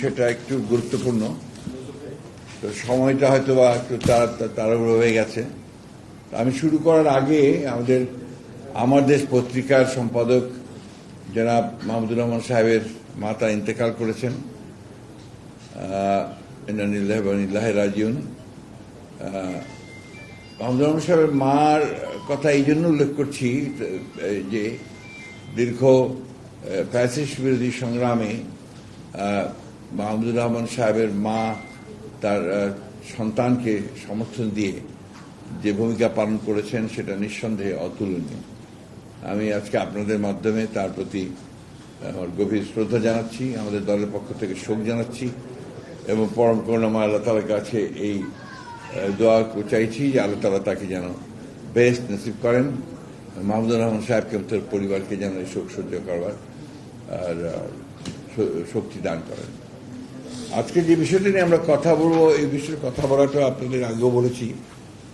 সেটা একটু গুরুত্বপূর্ণ। তো সময়টা হয়তো বা একটু তাড়া- তাড়াহুড়ো হয়ে গেছে। আমি শুরু করার আগে আমাদের, আমার দেশ পত্রিকার সম্পাদক জনাব মাহমুদুর রহমান সাহেবের মাতা ইন্তেকাল করেছেন। ইন্লাহ রাজিউন। মাহমুদুর রহমান সাহেবের মার কথা এই জন্য উল্লেখ করছি যে দীর্ঘ প্যাসিস বিরোধী সংগ্রামে মাহমুদুর রহমান সাহেবের মা, তার সন্তানকে সমর্থন দিয়ে যে ভূমিকা পালন করেছেন, সেটা নিঃসন্দেহে অতুলনীয়। আমি আজকে আপনাদের মাধ্যমে তার প্রতি আমার গভীর শ্রদ্ধা জানাচ্ছি, আমাদের দলের পক্ষ থেকে শোক জানাচ্ছি এবং পরম করুণাময় আল্লাহ তালার কাছে এই দোয়া চাইছি যে আল্লাহ তালা তাকে যেন বেস্ট নসিব করেন। মাহমুদুর রহমান সাহেবকে তার পরিবারকে যেন এই শোক সহ্য করবার, আর শক্তি দান করেন। আজকে যে বিষয়টি নিয়ে আমরা কথা বলব, এই বিষয়ে কথা বলাটা আপনাদের আগেও বলেছি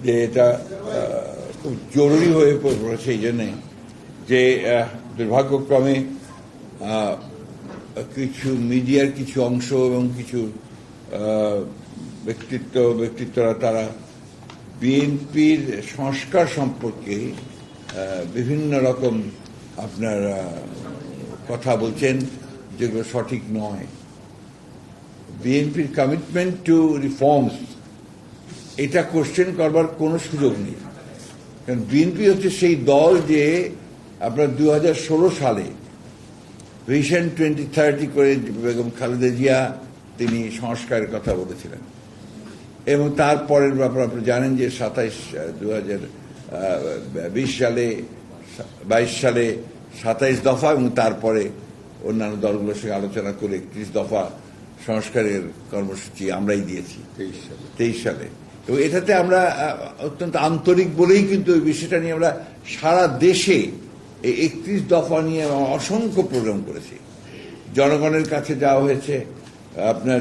যে এটা খুব জরুরি হয়ে পড়ে- পড়েছে এই জন্যে যে দুর্ভাগ্যক্রমে কিছু মিডিয়ার কিছু অংশ এবং কিছু ব্যক্তিত্ব, ব্যক্তিত্বরা তারা বিএনপির সংস্কার সম্পর্কে বিভিন্ন রকম আপনার কথা বলছেন যেগুলো সঠিক নয়। বিএনপির কমিটমেন্ট টু রিফর্মস এটা কোশ্চেন করবার কোনো সুযোগ নেই। কারণ বিএনপি হচ্ছে সেই দল যে আপনার দু হাজার ষোলো সালে ভিশন টোয়েন্টি থার্টি করে বেগম খালেদা জিয়া তিনি সংস্কারের কথা বলেছিলেন। এবং তারপরের ব্যাপার আপনি জানেন যে সাতাইশ দু বিশ সালে, বাইশ সালে সাতাইশ দফা এবং তারপরে অন্যান্য দলগুলোর সঙ্গে আলোচনা করে একত্রিশ দফা সংস্কারের কর্মসূচি আমরাই দিয়েছি। তেইশ সালে। তেইশ সালে। এবং এটাতে আমরা অত্যন্ত আন্তরিক বলেই কিন্তু ওই বিষয়টা নিয়ে আমরা সারা দেশে এই একত্রিশ দফা নিয়ে অসংখ্য প্রোগ্রাম করেছি। জনগণের কাছে যাওয়া হয়েছে আপনার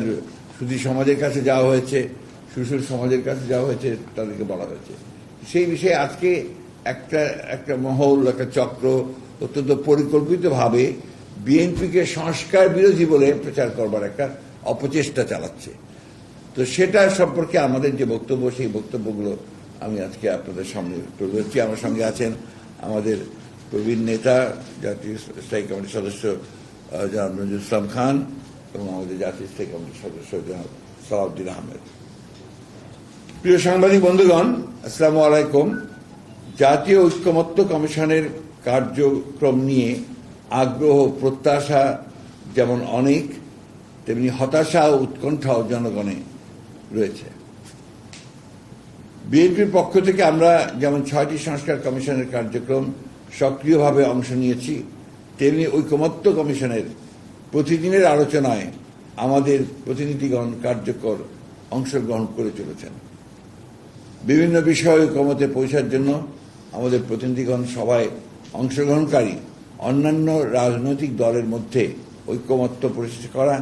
সুধী সমাজের কাছে যাওয়া হয়েছে সুশীল সমাজের কাছে যাওয়া হয়েছে তাদেরকে বলা হয়েছে। সেই বিষয়ে আজকে একটা একটা মহল একটা চক্র অত্যন্ত পরিকল্পিতভাবে বিএনপিকে সংস্কার বিরোধী বলে প্রচার করবার একটা অপচেষ্টা চালাচ্ছে। তো সেটা সম্পর্কে আমাদের যে বক্তব্য, সেই বক্তব্যগুলো আমি আজকে আপনাদের সামনে তুলে ধরছি। আমার সঙ্গে আছেন আমাদের প্রবীণ নেতা, জাতীয় স্থায়ী কমিটির সদস্য জনাব নজরুল ইসলাম খান এবং আমাদের জাতীয় স্থায়ী কমিটির সদস্য, জনাব সালাউদ্দিন আহমেদ। প্রিয় সাংবাদিক বন্ধুগণ, আসসালামু আলাইকুম। জাতীয় ঐক্যমত্য কমিশনের কার্যক্রম নিয়ে আগ্রহ, প্রত্যাশা যেমন অনেক তেমনি হতাশা ও উৎকণ্ঠাও জনগণে রয়েছে। বিএনপির পক্ষ থেকে আমরা যেমন ছয়টি সংস্কার কমিশনের কার্যক্রম সক্রিয়ভাবে অংশ নিয়েছি, তেমনি ঐকমত্য কমিশনের প্রতিদিনের আলোচনায় আমাদের প্রতিনিধিগণ কার্যকর অংশগ্রহণ করে চলেছেন। বিভিন্ন বিষয়ে ঐকমতে পৌঁছার জন্য আমাদের প্রতিনিধিগণ সভায় অংশগ্রহণকারী অন্যান্য রাজনৈতিক দলের মধ্যে ঐক্যমত্য প্রতিষ্ঠা করা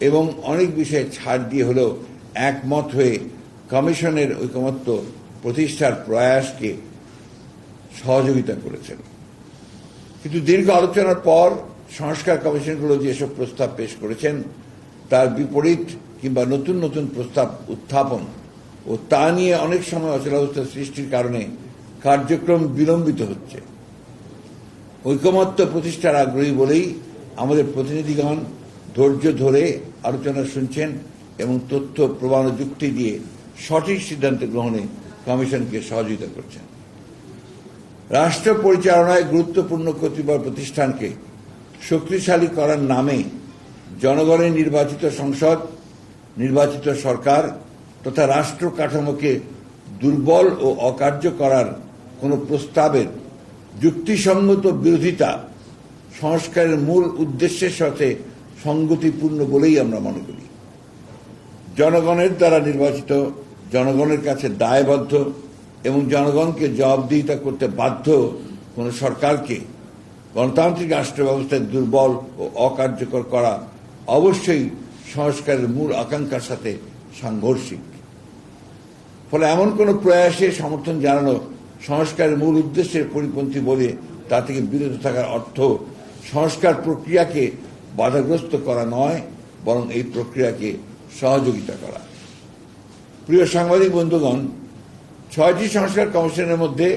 এবং অনেক বিষয়ে ছাড় দিয়ে হলেও একমত হয়ে কমিশনের ঐকমত্য প্রতিষ্ঠার প্রয়াসকে সহযোগিতা করেছেন। কিন্তু দীর্ঘ আলোচনার পর সংস্কার কমিশনগুলো যেসব প্রস্তাব পেশ করেছেন, তার বিপরীত কিংবা নতুন নতুন প্রস্তাব উত্থাপন ও তা নিয়ে অনেক সময় অচলাবস্থা সৃষ্টির কারণে কার্যক্রম বিলম্বিত হচ্ছে। ঐকমত্য প্রতিষ্ঠার আগ্রহী বলেই আমাদের প্রতিনিধিগণ ধৈর্য ধরে আলোচনা শুনছেন এবং তথ্য, প্রমাণ যুক্তি দিয়ে সঠিক সিদ্ধান্ত গ্রহণে কমিশনকে সহযোগিতা করছেন। রাষ্ট্র পরিচালনায় গুরুত্বপূর্ণ কতিপয় প্রতিষ্ঠানকে শক্তিশালী করার নামে জনগণের নির্বাচিত সংসদ, নির্বাচিত সরকার তথা রাষ্ট্র কাঠামোকে দুর্বল ও অকার্য করার কোনো প্রস্তাবের যুক্তিসঙ্গত বিরোধিতা সংস্কারের মূল উদ্দেশ্যের সাথে সঙ্গতিপূর্ণ বলেই আমরা মনে করি। জনগণের দ্বারা নির্বাচিত, জনগণের কাছে দায়বদ্ধ এবং জনগণকে জবাবদিহিতা করতে বাধ্য কোন সরকারকে গণতান্ত্রিক রাষ্ট্র ব্যবস্থায় দুর্বল ও অকার্যকর করা অবশ্যই সংস্কারের মূল আকাঙ্ক্ষার সাথে সাংঘর্ষিক। ফলে এমন কোন প্রয়াসে সমর্থন জানানো সংস্কারের মূল উদ্দেশ্যের পরিপন্থী বলে তা থেকে বিরত থাকার অর্থ সংস্কার প্রক্রিয়াকে বাধাগ্রস্ত করা নয়, বরং এই প্রক্রিয়াকে সহযোগিতা করা। প্রিয় সাংবাদিক বন্ধুগণ, ছয়টি সংস্কার কমিশনের মধ্যে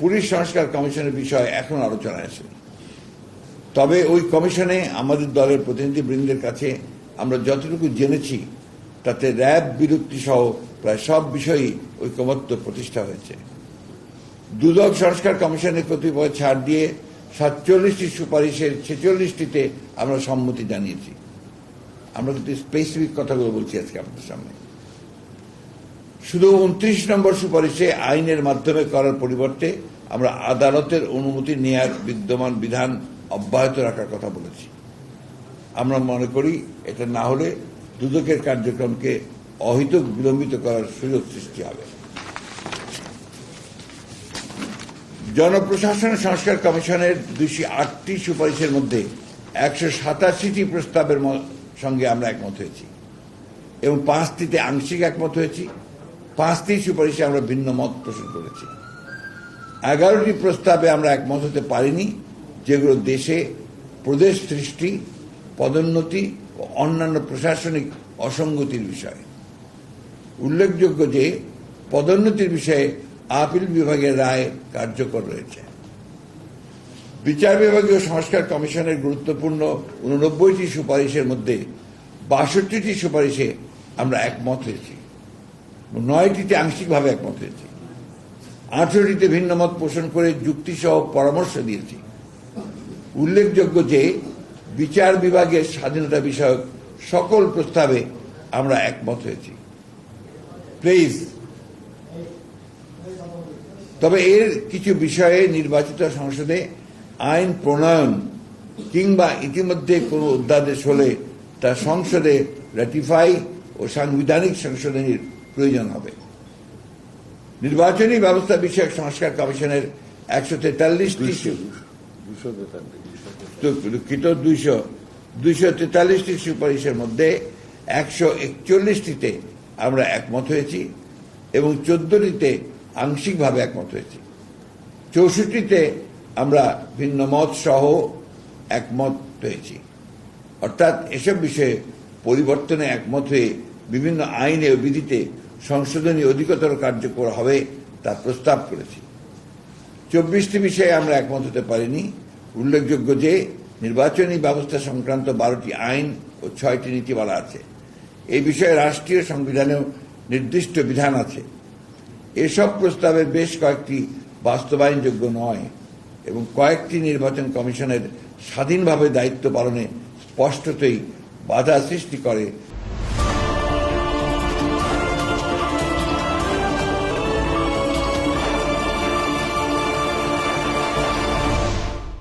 পুলিশ সংস্কার কমিশনের বিষয়ে এখন আলোচনা আছে। তবে ওই কমিশনে আমাদের দলের প্রতিনিধিবৃন্দের কাছে আমরা যতটুকু জেনেছি, তাতে র্যাব বিলুপ্তি সহ প্রায় সব বিষয়ই ঐকমত্য প্রতিষ্ঠা হয়েছে। দুদক সংস্কার কমিশনের কতিপয় ছাড় দিয়ে সাতচল্লিশটি সুপারিশের ছেচল্লিশটিতে আমরা সম্মতি জানিয়েছি। আমরা কিন্তু স্পেসিফিক কথাগুলো বলছি আজকে আপনাদের সামনে। শুধু উনত্রিশ নম্বর সুপারিশে আইনের মাধ্যমে করার পরিবর্তে আমরা আদালতের অনুমতি নেয়ার বিদ্যমান বিধান অব্যাহত রাখার কথা বলেছি। আমরা মনে করি এটা না হলে দুদকের কার্যক্রমকে অহিত বিলম্বিত করার সুযোগ সৃষ্টি হবে। জনপ্রশাসন সংস্কার কমিশনের দুইশো আটটি সুপারিশের মধ্যে একশো সাতাশিটি প্রস্তাবের সঙ্গে আমরা একমত হয়েছি। এবং পাঁচটিতে আংশিক একমত হয়েছি। পাঁচটি সুপারিশে আমরা ভিন্ন মত পোষণ করেছি। এগারোটি প্রস্তাবে আমরা একমত হতে পারিনি, যেগুলো দেশে প্রদেশ সৃষ্টি, পদোন্নতি ও অন্যান্য প্রশাসনিক অসঙ্গতির বিষয়। উল্লেখযোগ্য যে, পদোন্নতির বিষয়ে আপিল বিভাগের রায় কার্যকর রয়েছে। বিচার বিভাগীয় সংস্কার কমিশনের গুরুত্বপূর্ণ উননব্বইটি সুপারিশের মধ্যে বাষট্টিটি সুপারিশে আমরা একমত হয়েছি। নয়টিতে আংশিকভাবে একমত হয়েছি। আঠারোটিতে ভিন্ন মত পোষণ করে যুক্তিসহ পরামর্শ দিয়েছি। উল্লেখযোগ্য যে বিচার বিভাগের স্বাধীনতা বিষয়ক সকল প্রস্তাবে আমরা একমত হয়েছি। প্লিজ তবে এর কিছু বিষয়ে নির্বাচিত সংসদে আইন প্রণয়ন কিংবা ইতিমধ্যে কোনো অধ্যাদেশ হলে তা সংসদে র্যাটিফাই ও সাংবিধানিক সংশোধনীর প্রয়োজন হবে। নির্বাচনী ব্যবস্থা বিষয়ক সংস্কার কমিশনের একশো তেতাল্লিশটি দুঃখিত দুইশো দুইশো তেতাল্লিশটি সুপারিশের মধ্যে একশো একচল্লিশটিতে আমরা একমত হয়েছি এবং চোদ্দটিতে আংশিকভাবে একমত হয়েছি। চৌষট্টিতে আমরা ভিন্ন মত সহ একমত হয়েছি। অর্থাৎ এসব বিষয়ে পরিবর্তনে একমত হয়ে বিভিন্ন আইনে ও বিধিতে সংশোধনী অধিকতর কার্যকর হবে তা প্রস্তাব করেছি। চব্বিশটি বিষয়ে আমরা একমত হতে পারিনি। উল্লেখযোগ্য যে নির্বাচনী ব্যবস্থা সংক্রান্ত বারোটি আইন ও ছয়টি নীতিমালা আছে। এই বিষয়ে রাষ্ট্রীয় সংবিধানেও নির্দিষ্ট বিধান আছে। এসব প্রস্তাবের বেশ কয়েকটি বাস্তবায়নযোগ্য নয় এবং কয়েকটি নির্বাচন কমিশনের স্বাধীনভাবে দায়িত্ব পালনে স্পষ্টতই বাধা সৃষ্টি করে